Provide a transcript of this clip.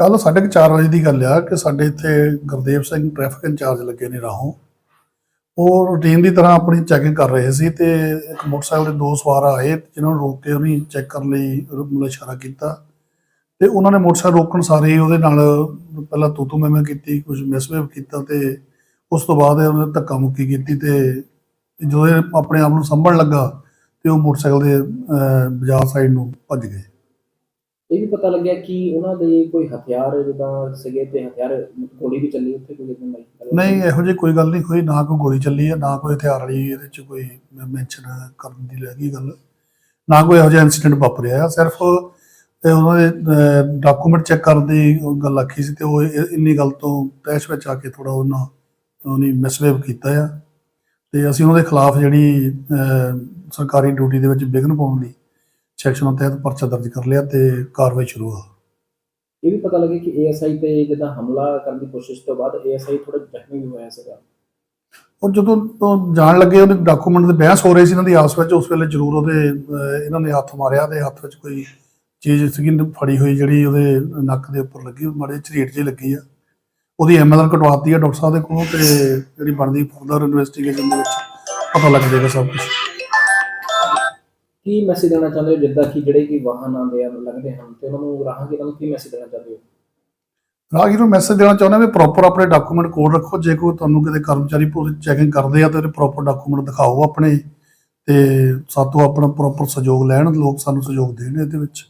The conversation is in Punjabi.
ਕੱਲ 4:30 ਵਜੇ ਦੀ ਗੱਲ ਆ ਕਿ ਸਾਡੇ ਇੱਥੇ ਗੁਰਦੇਵ ਸਿੰਘ ਟ੍ਰੈਫਿਕ ਇੰਚਾਰਜ ਲੱਗੇ ਨੇ ਰਾਹੋਂ। ਉਹ ਰੂਟੀਨ ਦੀ ਤਰ੍ਹਾਂ ਆਪਣੀ ਚੈਕਿੰਗ ਕਰ ਰਹੇ ਸੀ ਤੇ ਇੱਕ ਮੋਟਰਸਾਈਕਲ ਦੇ ਦੋ ਸਵਾਰ ਆਏ ਜਿਨ੍ਹਾਂ ਨੂੰ ਰੋਕ ਕੇ ਉਹਨੇ ਚੈੱਕ ਕਰਨ ਲਈ ਮਤਲਬ ਇਸ਼ਾਰਾ ਕੀਤਾ। ਤੇ ਉਹਨਾਂ ਨੇ ਮੋਟਰਸਾਈਕਲ ਰੋਕਣ ਸਾਰੇ ਉਹਦੇ ਨਾਲ ਪਹਿਲਾਂ ਤੂੰ ਤੂੰ ਕੀਤੀ, ਕੁਝ ਮਿਸਬਿਹੇਵ ਕੀਤਾ ਤੇ ਉਸ ਤੋਂ ਬਾਅਦ ਉਹਨੇ ਧੱਕਾ ਮੁੱਕੀ ਕੀਤੀ ਤੇ ਜਦੋਂ ਆਪਣੇ ਆਪ ਨੂੰ ਸੰਭਲਣ ਲੱਗਾ ਤੇ ਉਹ ਮੋਟਰਸਾਈਕਲ ਦੇ ਬਾਜ਼ਾਰ ਸਾਈਡ ਨੂੰ ਭੱਜ ਗਏ। ਇਹ ਵੀ ਪਤਾ ਲੱਗਿਆ ਕਿ ਉਹਨਾਂ ਦੇ ਕੋਈ ਹਥਿਆਰ ਜਿੱਦਾਂ ਸੀਗੇ ਤੇ ਹਥਿਆਰ ਗੋਲੀ ਵੀ ਚੱਲੀ ਉੱਥੇ ਕੋਈ ਇਦਾਂ ਦੀ ਨਹੀਂ, ਇਹੋ ਜਿਹੀ ਕੋਈ ਗੱਲ ਨਹੀਂ ਹੋਈ ਨਾ ਕੋਈ ਗੋਲੀ ਚੱਲੀ ਹੈ ਨਾ ਕੋਈ ਹਥਿਆਰ ਵਾਲੀ ਇਹਦੇ ਚ ਕੋਈ ਮੈਂਸ਼ਨ ਕਰਨ ਦੀ ਲੱਗੀ ਗੱਲ। ਨਾ ਕੋਈ ਇਹੋ ਜਿਹਾ ਇਨਸੀਡੈਂਟ ਵਾਪਰਿਆ ਆ, ਸਿਰਫ ਇਹ ਉਹਨਾਂ ਦੇ ਡਾਕੂਮੈਂਟ ਚੈੱਕ ਕਰਨ ਦੀ ਗੱਲ ਆਖੀ ਸੀ ਤੇ ਉਹ ਇੰਨੀ ਗੱਲ ਤੋਂ ਤੈਸ਼ ਵਿੱਚ ਆ ਕੇ ਥੋੜਾ ਉਹਨਾਂ, ਉਹਨੇ ਮਿਸਬਿਹੇਵ ਕੀਤਾ ਆ। ਤੇ ਅਸੀਂ ਉਹਨਾਂ ਦੇ ਖਿਲਾਫ ਜਿਹੜੀ ਸਰਕਾਰੀ ਡਿਊਟੀ ਦੇ ਵਿੱਚ ਵਿਘਨ ਪਾਉਣ ਦੀ ਸੈਕਸ਼ਨ ਤਹਿਤ ਪਰਚਾ ਦਰਜ ਕਰ ਲਿਆ ਤੇ ਕਾਰਵਾਈ ਸ਼ੁਰੂ ਆ। ਇਹ ਵੀ ਪਤਾ ਲੱਗਿਆ ਕਿ ਏਐਸਆਈ ਤੇ ਜਿੱਦਾਂ ਹਮਲਾ ਕਰਨ ਦੀ ਕੋਸ਼ਿਸ਼ ਤੋਂ ਬਾਅਦ ਏਐਸਆਈ ਥੋੜਾ ਜ਼ਖਮੀ ਵੀ ਹੋਇਆ ਸੀਗਾ। ਉਹ ਜਦੋਂ ਉਹ ਜਾਣ ਲੱਗੇ ਉਹਦੇ ਡਾਕੂਮੈਂਟ ਦੇ ਬਹਿਸ ਹੋ ਰਹੀ ਸੀ ਇਹਨਾਂ ਦੀ ਆਪਸ ਵਿੱਚ ਉਸ ਵੇਲੇ ਜ਼ਰੂਰ ਉਹਦੇ ਇਹਨਾਂ ਨੇ ਹੱਥ ਮਾਰਿਆ ਤੇ ਹੱਥ ਵਿੱਚ ਕੋਈ ਚੀਜ਼ ਸੀਗੀ ਫੜੀ ਹੋਈ ਜਿਹੜੀ ਉਹਦੇ ਨੱਕ ਦੇ ਉੱਪਰ ਲੱਗੀ ਮਾੜੇ ਝਰੀਟ ਜਿਹੀ ਲੱਗੀ ਆ। ਉਹਦੀ ਐਮਐਲਆਰ ਕਟਵਾਤੀ ਆ ਡਾਕਟਰ ਸਾਹਿਬ ਦੇ ਕੋਲੋਂ ਤੇ ਜਿਹੜੀ ਬਣਦੀ ਫਰਦਰ ਇਨਵੈਸਟੀਗੇਸ਼ਨ ਦੇ ਵਿੱਚ ਪਤਾ ਲੱਗ ਜਾਏਗਾ ਸਭ ਕੁਝ ਕੀ ਮੈਸੇਜ ਦੇਣਾ ਚਾਹੁੰਦੇ ਹੋ? ਜਿੱਦਾਂ ਕਿ ਜਿਹੜੇ ਕਿ ਵਾਹਨ ਆਉਂਦੇ ਆ ਲੱਗਦੇ ਹਨ, ਤੇ ਉਹਨਾਂ ਨੂੰ ਰਾਹਗੀਰਾਂ ਨੂੰ ਕੀ ਮੈਸੇਜ ਦੇਣਾ ਚਾਹੁੰਦੇ ਹੋ? ਰਾਹਗੀਰ ਨੂੰ ਮੈਸੇਜ ਦੇਣਾ ਚਾਹੁੰਦਾ ਵੀ ਪ੍ਰੋਪਰ ਆਪਣੇ ਡਾਕੂਮੈਂਟ ਕੋਲ ਰੱਖੋ। ਜੇ ਕੋਈ ਤੁਹਾਨੂੰ ਕਿਤੇ ਕਰਮਚਾਰੀ ਪੂਰੀ ਚੈਕਿੰਗ ਕਰਦੇ ਆ, ਤੇ ਪ੍ਰੋਪਰ ਡਾਕੂਮੈਂਟ ਦਿਖਾਓ ਆਪਣੇ, ਤੇ ਸਾਤੋਂ ਆਪਣਾ ਪ੍ਰੋਪਰ ਸਹਿਯੋਗ ਲੈਣ, ਲੋਕ ਸਾਨੂੰ ਸਹਿਯੋਗ ਦੇਣ ਇਹਦੇ ਵਿੱਚ।